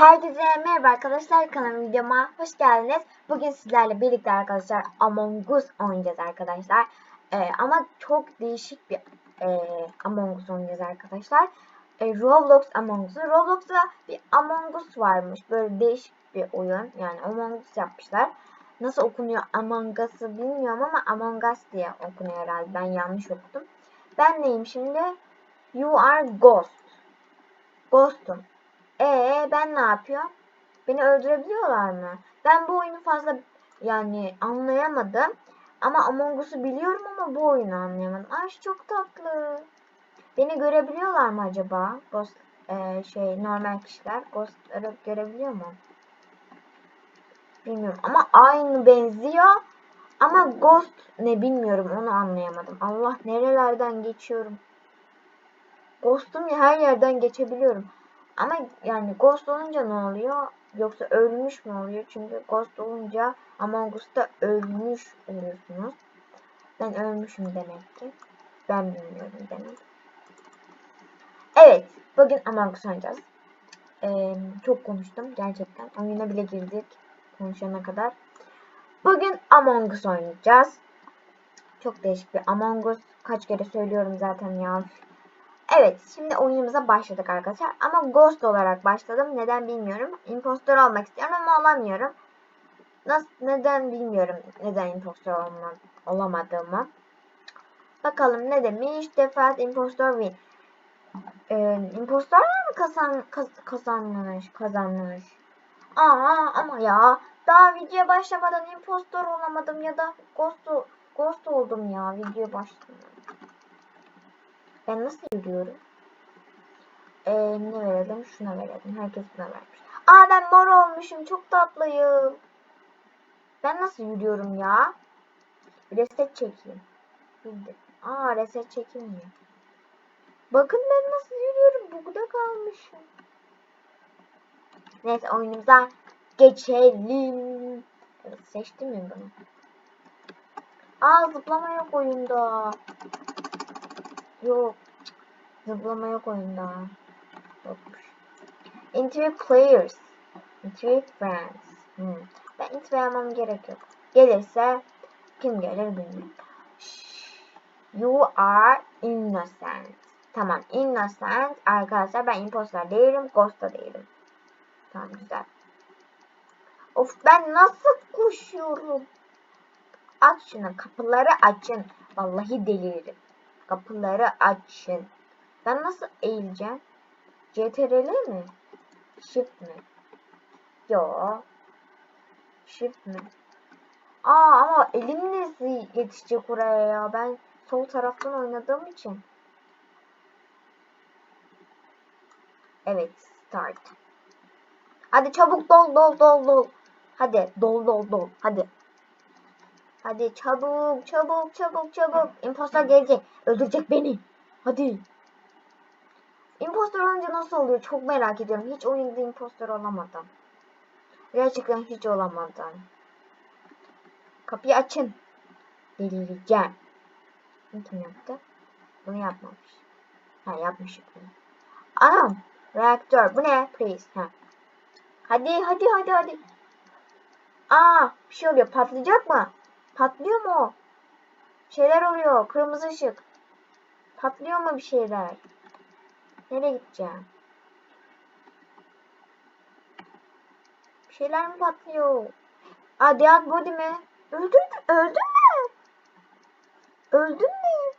Herkese merhaba arkadaşlar kanalıma videoma hoş geldiniz. Bugün sizlerle birlikte arkadaşlar Among Us oynayacağız arkadaşlar. Ee, ama çok değişik bir e, Among Us oynayacağız arkadaşlar. E, Roblox Among Us. Roblox'ta bir Among Us varmış. Böyle değişik bir oyun. Yani Among Us yapmışlar. Nasıl okunuyor Among Us'ı bilmiyorum ama Among Us diye okunuyor herhalde. Ben yanlış okudum. Ben neyim şimdi? You are Ghost. Ghost'um. Ee ben ne yapıyorum? Beni öldürebiliyorlar mı? Ben bu oyunu fazla yani anlayamadım. Ama Among Us'u biliyorum ama bu oyunu anlayamadım. Ay çok tatlı. Beni görebiliyorlar mı acaba? Ghost e, şey normal kişiler Ghost'ları görebiliyor mu? Bilmiyorum ama aynı benziyor. Ama Ghost ne bilmiyorum onu anlayamadım. Allah nerelerden geçiyorum. Ghost'um ya her yerden geçebiliyorum. Ama yani Ghost olunca ne oluyor? Yoksa ölmüş mü oluyor? Çünkü Ghost olunca Among Us'ta ölmüş oluyorsunuz. Ben ölmüşüm demek ki. Ben bilmiyorum demek. Evet. Bugün Among Us oynayacağız. Ee, çok konuştum gerçekten. Oyuna bile girdik. Konuşana kadar. Bugün Among Us oynayacağız. Çok değişik bir Among Us. Kaç kere söylüyorum zaten ya. Evet, şimdi oyunumuza başladık arkadaşlar. Ama Ghost olarak başladım. Neden bilmiyorum. Impostor olmak istiyorum ama olamıyorum. Nasıl, neden bilmiyorum. Neden impostor olma, olamadığımı. Bakalım ne demiş? Default impostor win. Ee, impostorlar mı kazan, kaz, kazanmış? Kazanmış. Aa ama ya. Daha videoya başlamadan impostor olamadım ya da ghost, ghost oldum ya videoya başlamadan. Ben nasıl yürüyorum? Ee, ne verelim? Şuna verelim. Herkes buna vermiş. Aa ben mor olmuşum. Çok tatlıyım. Ben nasıl yürüyorum ya? Reset çekeyim. Bildim. Aa reset çekilmiyor. Bakın ben nasıl yürüyorum. Burada kalmışım. Neyse oyunumuza geçelim. Seçtim mi bunu? Aa zıplama yok oyunda. Yok. Zıplama yok oyunda. Yokmuş. Interview players. Interview friends. Hmm. Ben interview almam gerek yok. Gelirse kim gelir bilmiyorum. You are innocent. Tamam innocent. Arkadaşlar ben imposter değilim. Ghost da değilim. Tamam güzel. Of ben nasıl koşuyorum? Aç şunu kapıları açın. Vallahi deliririm. Kapıları açın. Ben nasıl eğileceğim? CTRL mi? Shift mi? Yo. Shift mi? Aa ama elim nasıl yetişecek oraya ya? Ben sol taraftan oynadığım için. Evet, start. Hadi çabuk dol dol dol dol. Hadi dol dol dol. Hadi. Hadi çabuk çabuk çabuk çabuk. Impostor gelecek. Öldürecek beni. Hadi. Impostor olunca nasıl oluyor? Çok merak ediyorum. Hiç oyunda impostor olamadım. Gerçekten hiç olamadım. Kapıyı açın. Delireceğim. Kim yaptı? Bunu yapmamış. Ha yapmış. Anam. Reaktör. Bu ne? Please. Ha. Hadi hadi hadi hadi. Aa bir şey oluyor. Patlayacak mı? Patlıyor mu? Şeyler oluyor. Kırmızı ışık. Patlıyor mu bir şeyler? Nereye gideceğim? Bir şeyler mi patlıyor? Aa Dead Body mi? Öldün? Öldün mü? Öldün mü?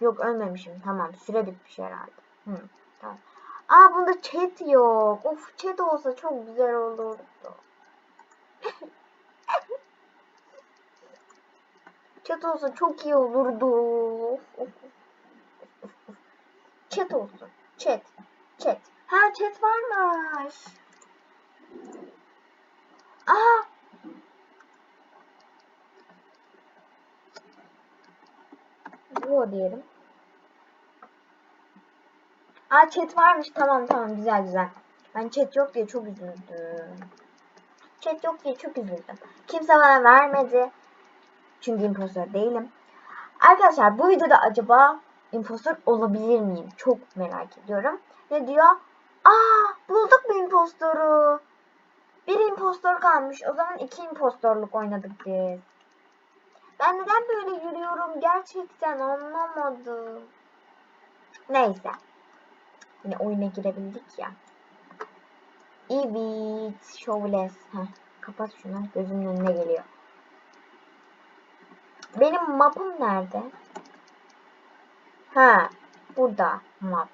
Yok ölmemişim. Tamam. Süre bitmiş herhalde. Hı, tamam. Aa bunda chat yok. Of chat olsa çok güzel olurdu. Chat olsa çok iyi olurdu. Chat olsun. Chat. Chat. Ha chat varmış. Aa. Bu diyelim. Aa chat varmış. Tamam tamam güzel güzel. Ben chat yok diye çok üzüldüm. Chat yok diye çok üzüldüm. Kimse bana vermedi. Çünkü impostor değilim. Arkadaşlar bu videoda acaba impostor olabilir miyim? Çok merak ediyorum. Ne diyor? Aa bulduk mu impostoru? Bir impostor kalmış. O zaman iki impostorluk oynadık biz. Ben neden böyle yürüyorum gerçekten anlamadım. Neyse. Yine oyuna girebildik ya. Evet. Showless. Heh, kapat şunu. Gözümün önüne geliyor. Benim map'ım nerede? Ha. Burada map.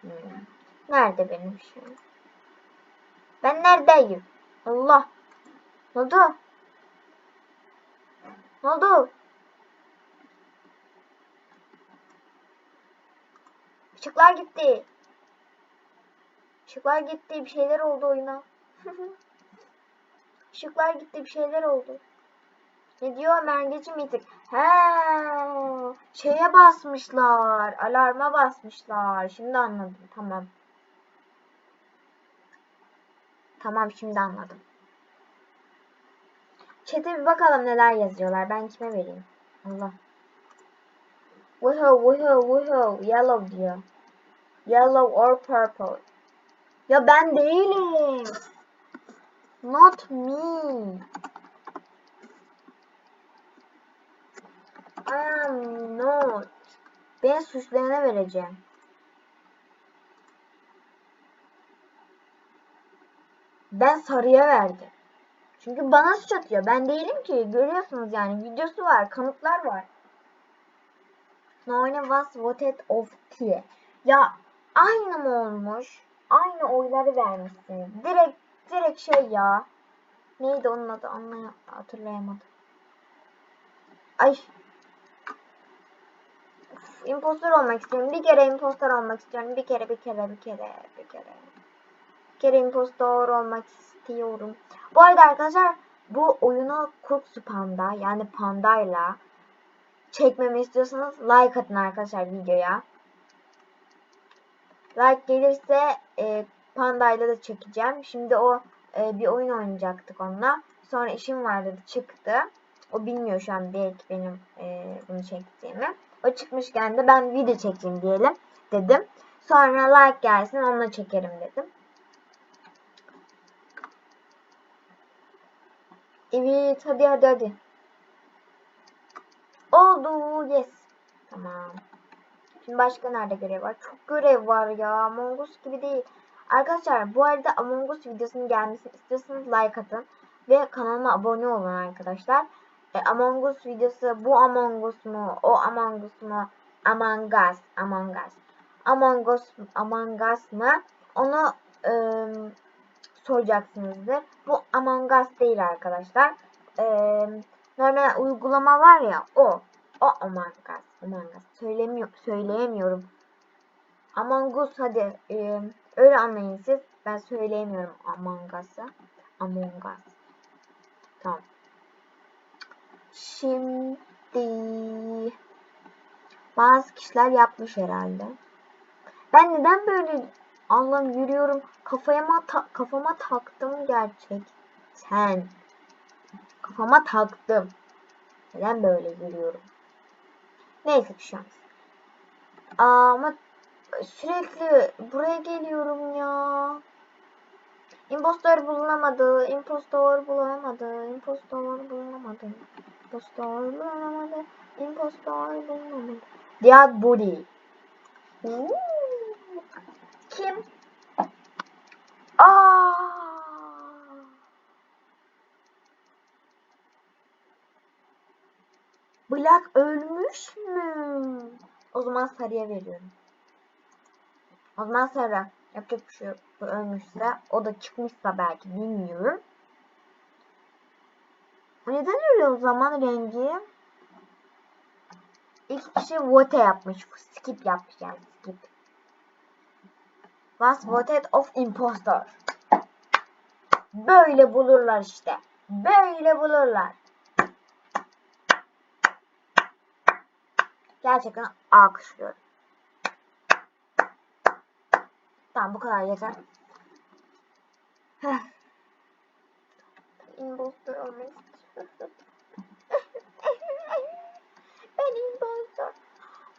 Hmm. Nerede benim şey? Ben neredeyim? Allah. Ne oldu? Ne oldu? Işıklar gitti. Işıklar gitti. Bir şeyler oldu oyuna. Işıklar gitti. Bir şeyler oldu. Ne diyor? Mergeci mitik. He, şeye basmışlar. Alarma basmışlar. Şimdi anladım. Tamam. Tamam şimdi anladım. Chat'e bir bakalım neler yazıyorlar. Ben kime vereyim? Allah. Woohoo, woohoo, woohoo. Yellow diyor. Yellow or purple. Ya ben değilim. Not me. Am not. Ben suçlayana vereceğim. Ben sarıya verdim. Çünkü bana suç atıyor. Ben değilim ki. Görüyorsunuz yani. Videosu var. Kanıtlar var. No one was voted off diye. Ya aynı mı olmuş? Aynı oyları vermişsiniz. Direkt direkt şey ya. Neydi onun adı? Anlay hatırlayamadım. Ay. İmpostor olmak istiyorum. Bir kere impostor olmak istiyorum. Bir kere, bir kere, bir kere, bir kere. Bir kere impostor olmak istiyorum. Bu arada arkadaşlar bu oyunu Kurtsu Panda yani pandayla çekmemi istiyorsanız like atın arkadaşlar videoya. Like gelirse e, pandayla da çekeceğim. Şimdi o e, bir oyun oynayacaktık onunla. Sonra işim vardı çıktı. O bilmiyor şu an belki benim e, bunu çektiğimi. O çıkmışken de ben video çekeyim diyelim dedim. Sonra like gelsin onunla çekerim dedim. Evet hadi hadi hadi. Oldu yes. Tamam. Şimdi başka nerede görev var? Çok görev var ya. Among Us gibi değil. Arkadaşlar bu arada Among Us videosunun gelmesini istiyorsanız like atın. Ve kanalıma abone olun arkadaşlar. E, Among Us videosu bu Among Us mu? O Among Us mu? Among Us. Among Us. Among Us, Among Us mı? Onu e, soracaksınızdır. Bu Among Us değil arkadaşlar. E, normal uygulama var ya o. O Among Us. Among Us. Söylemiyor, söyleyemiyorum. Among Us hadi. E, öyle anlayın siz. Ben söyleyemiyorum Among Us'ı. Among Us. Tamam. Şimdi bazı kişiler yapmış herhalde. Ben neden böyle Allah'ım yürüyorum kafama ta kafama taktım gerçekten. Kafama taktım. Neden böyle yürüyorum? Neyse bir şey olmaz. Ama sürekli buraya geliyorum ya. Impostor bulunamadı. Impostor bulunamadı. Impostor bulunamadı. Impostor bulunamadı. Impostor bulunamadı. Dead body. Kim? Aa! Black ölmüş mü? O zaman sarıya veriyorum. O zaman sarı. Yapacak bir şey yok. Ölmüşse. O da çıkmışsa belki bilmiyorum. Neden öyle o zaman rengi? İlk kişi vote yapmış. Skip yapmış yani skip. Was voted of impostor. Böyle bulurlar işte. Böyle bulurlar. Gerçekten alkışlıyorum. Tamam bu kadar yeter. Heh. Impostor istiyorum. Ben impostor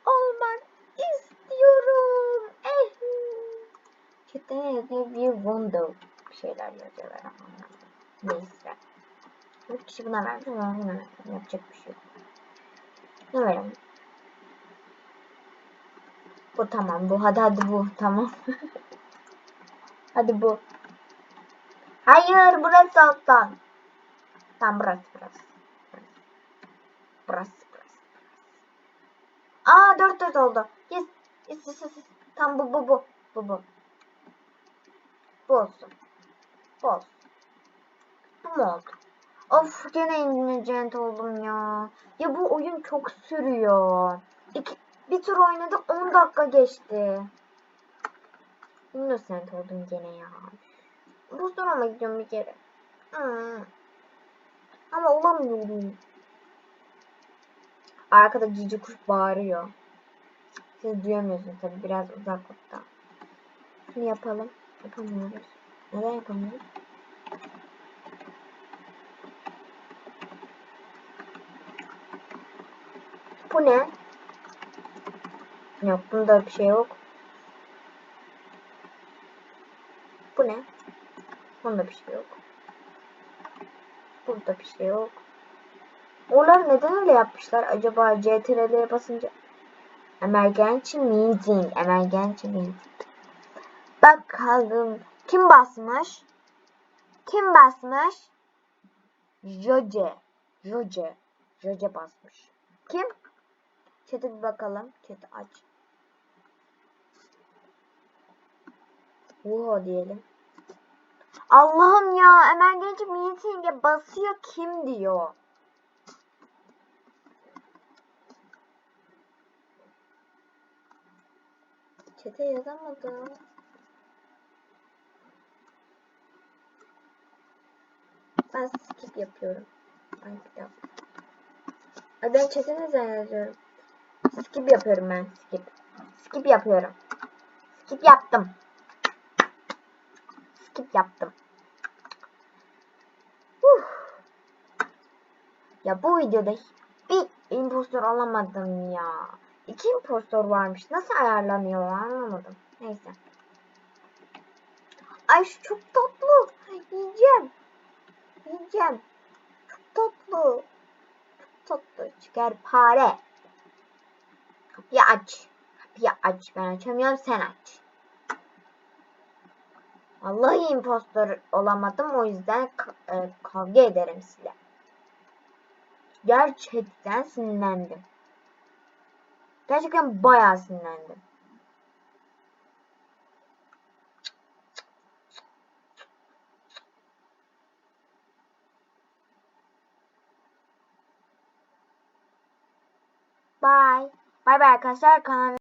olmak istiyorum. Eh. Ne yazıyor? We wonder. Bir şeyler yazıyorlar ama. Neyse. 4 kişi buna verdi. Buna verdi. Yapacak bir şey yok. Ne verelim? Bu tamam. Bu hadi hadi bu. Tamam. hadi bu. Hayır burası alttan. Tamam burası burası. Burası burası. Aa dört dört oldu. Yes. Yes yes yes. yes. Tamam bu bu bu. Bu bu. Bu olsun. Bu olsun. Of gene innocent oldum ya. Ya bu oyun çok sürüyor. İki, bir tur oynadık 10 dakika geçti. Innocent oldum gene ya. Bu sorama gidiyorum bir kere. Hmm. Ama olamıyorum. Arkada cici kuş bağırıyor. Siz duyamıyorsunuz tabi biraz uzaklıkta. Şunu yapalım. Yapamıyoruz. Neden yapamıyoruz? Bu ne? Yok bunda bir şey yok. Bu ne? Bunda bir şey yok. Burada bir şey yok. Onlar neden öyle yapmışlar? Acaba CTRL'ye basınca Emergency meeting. Emergency meeting. Bakalım. Kim basmış? Kim basmış? Joje. Joje. Joje basmış. Kim? Chat'e bir bakalım. Chat'i aç. Oha diyelim. Allah'ım ya emergency meeting'e basıyor kim diyor. Çete yazamadım. Ben skip yapıyorum. Dakika. Ay ben çete neden yazıyorum? Skip yapıyorum ben skip. Skip yapıyorum. Skip yaptım. Skip yaptım. Ya bu videoda bir impostor alamadım ya. İki impostor varmış. Nasıl ayarlanıyor anlamadım. Neyse. Ay şu çok tatlı. Yiyeceğim. Yiyeceğim. Çok tatlı. Çok tatlı. Çıkar pare. Kapıyı aç. Kapıyı aç. Ben açamıyorum sen aç. Vallahi impostor olamadım o yüzden e, kavga ederim size. Gerçekten sinirlendim. Gerçekten bayağı sinirlendim. Bye. Bye bye arkadaşlar. Kanal